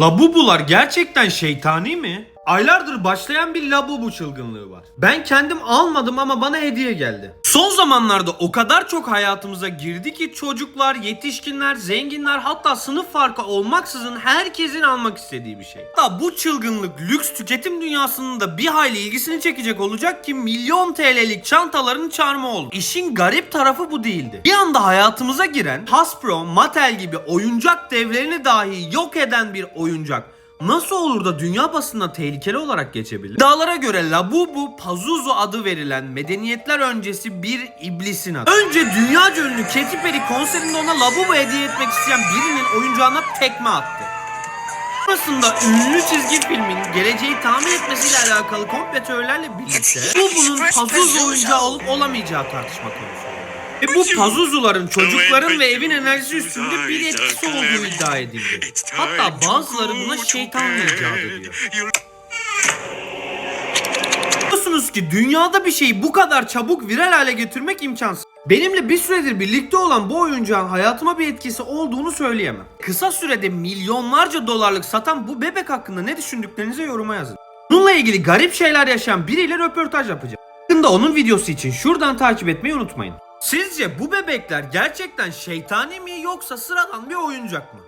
Labubular gerçekten şeytani mi? Aylardır başlayan bir labubu çılgınlığı var. Ben kendim almadım ama bana hediye geldi. Son zamanlarda o kadar çok hayatımıza girdi ki çocuklar, yetişkinler, zenginler hatta sınıf farkı olmaksızın herkesin almak istediği bir şey. Hatta bu çılgınlık lüks tüketim dünyasının da bir hayli ilgisini çekecek olacak ki milyon TL'lik çantaların çarmı oldu. İşin garip tarafı bu değildi. Bir anda hayatımıza giren Hasbro, Mattel gibi oyuncak devlerini dahi yok eden bir oyuncak Nasıl olur da dünya basınına tehlikeli olarak geçebilir? İddialara göre Labubu Pazuzu adı verilen medeniyetler öncesi bir iblisin adı. Önce dünyaca ünlü Katy Perry konserinde ona Labubu hediye etmek isteyen birinin oyuncağına tekme attı. Sonrasında ünlü çizgi filmin geleceği tahmin etmesiyle alakalı komplo teorilerle birlikte Labubu'nun Pazuzu oyuncağı olup olamayacağı tartışma konusu. Ve bu Pazuzuların çocukların ve evin enerjisi üstünde bir etkisi olduğu iddia edildi. Hatta bazıları buna şeytan icadı diyor. Biliyorsunuz ki dünyada bir şeyi bu kadar çabuk viral hale getirmek imkansız. Benimle bir süredir birlikte olan bu oyuncağın hayatıma bir etkisi olduğunu söyleyemem. Kısa sürede milyonlarca dolarlık satan bu bebek hakkında ne düşündüklerinizi yoruma yazın. Bununla ilgili garip şeyler yaşayan biriyle röportaj yapacağım. Yakında onun videosu için şuradan takip etmeyi unutmayın. Sizce bu bebekler gerçekten şeytani mi yoksa sıradan bir oyuncak mı?